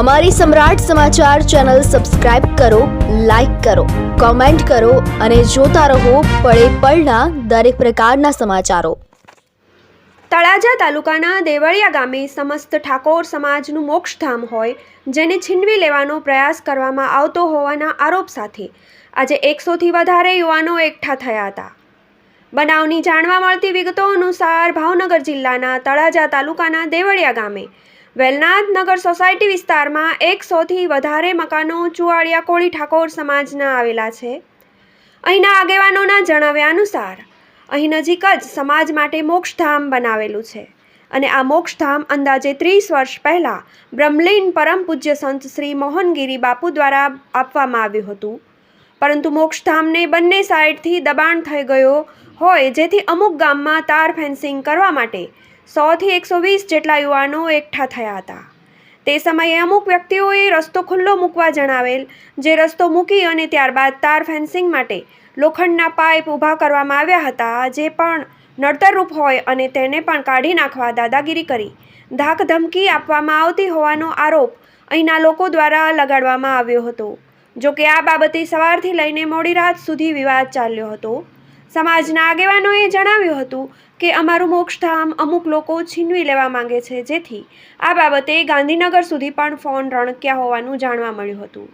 અમારી સમ્રાટ સમાચાર ચેનલ સબસ્ક્રાઇબ કરો, લાઇક કરો, કોમેન્ટ કરો અને જોતા રહો પળે પળના દરેક પ્રકારના સમાચારો. તળાજા તાલુકાના દેવળિયા ગામે સમસ્ત ઠાકોર સમાજનું મોક્ષધામ હોય, જેને છીનવી લેવાનો પ્રયાસ કરવામાં આવતો હોવાના આરોપ સાથે આજે એકસોથી વધારે યુવાનો એકઠા થયા હતા. બનાવની જાણવા મળતી વિગતો અનુસાર ભાવનગર જિલ્લાના તળાજા તાલુકાના દેવળિયા ગામે વેલનાથનગર સોસાયટી વિસ્તારમાં એકસોથી વધારે મકાનો ચુવાડિયા કોળી ઠાકોર સમાજના આવેલા છે. અહીંના આગેવાનોના જણાવ્યા અનુસાર, અહીં નજીક જ સમાજ માટે મોક્ષધામ બનાવેલું છે અને આ મોક્ષધામ અંદાજે ત્રીસ વર્ષ પહેલાં બ્રહ્મલીન પરમ પૂજ્ય સંત શ્રી મોહનગીરી બાપુ દ્વારા આપવામાં આવ્યું હતું. પરંતુ મોક્ષધામને બંને સાઈડથી દબાણ થઈ ગયો હોય જેથી અમુક ગામમાં તાર ફેન્સિંગ કરવા માટે સોથી એકસો વીસ જેટલા યુવાનો એકઠા થયા હતા. તે સમયે અમુક વ્યક્તિઓએ રસ્તો ખુલ્લો મૂકવા જણાવેલ, જે રસ્તો મૂકી અને ત્યારબાદ તાર ફેન્સિંગ માટે લોખંડના પાઇપ ઊભા કરવામાં આવ્યા હતા, જે પણ નડતરરૂપ હોય અને તેને પણ કાઢી નાખવા દાદાગીરી કરી. ધાક ધમકી આપવામાં આવતી હોવાનો આરોપ અહીંના લોકો દ્વારા લગાડવામાં આવ્યો હતો. જો કે આ બાબતે સવારથી લઈને મોડી રાત સુધી વિવાદ ચાલ્યો હતો. સમાજના આગેવાનોએ જણાવ્યું હતું કે અમારું મોક્ષધામ અમુક લોકો છીનવી લેવા માંગે છે જેથી આ બાબતે ગાંધીનગર સુધી પણ ફોન રણક્યા હોવાનું જાણવા મળ્યું હતું.